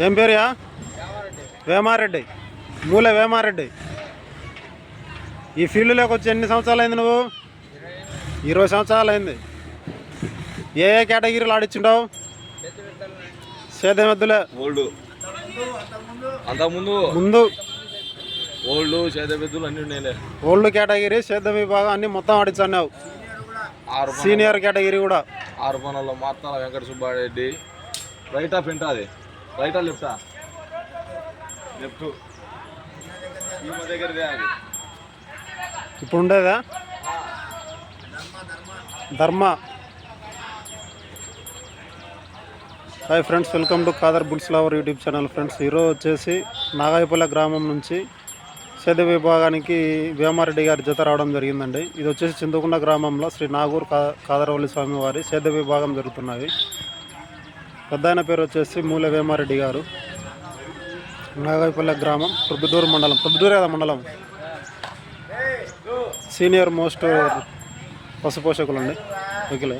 ఏం పేరుయా వేమారెడ్డి. మూలే వేమారెడ్డి. ఈ ఫీల్డ్లోకి వచ్చి ఎన్ని సంవత్సరాలు అయింది నువ్వు? ఇరవై సంవత్సరాలు అయింది ఏ ఏ కేటగిరీలు ఆడిచ్చిండవు? సేద్యం ఎద్దులే ఓల్డ్. అంతకుముందు ముందు. ఓల్డ్ అన్ని ఉన్నాయిలే ఓల్డ్ కేటగిరీ సేద్యం విభాగం అన్ని మొత్తం ఆడిచ్చావు సీనియర్ కేటగిరీ కూడా. ఆరు పనుల్లో మాత్తాల వెంకట సుబ్బారెడ్డి. రైట్ ఆఫ్ ఎంటా అది. రైటా లెఫ్టా? లెఫ్ట్. ఈ దగ్గరదే అది ఇప్పుడు ఉండేదా? ధర్మ. Hi friends welcome to Khadar bulls lover YouTube channel friends ఈరోజు వచ్చేసి నాగాయపల్లె గ్రామం నుంచి సేద విభాగానికి వేమారెడ్డి గారి జత రావడం జరిగిందండి. ఇది వచ్చేసి చింతకుండ గ్రామంలో శ్రీ నాగూర్ కా కాదరవల్లి స్వామి వారి సేద విభాగం జరుగుతున్నది. పెద్ద ఆయన పేరు వచ్చేసి మూల వేమారెడ్డి గారు. నాగాయపల్లె గ్రామం ప్రొద్దుటూరు మండలం ప్రొద్దుటూరు కదా మండలం సీనియర్ మోస్ట్ పశు పోషకులు అండి ఓకేలే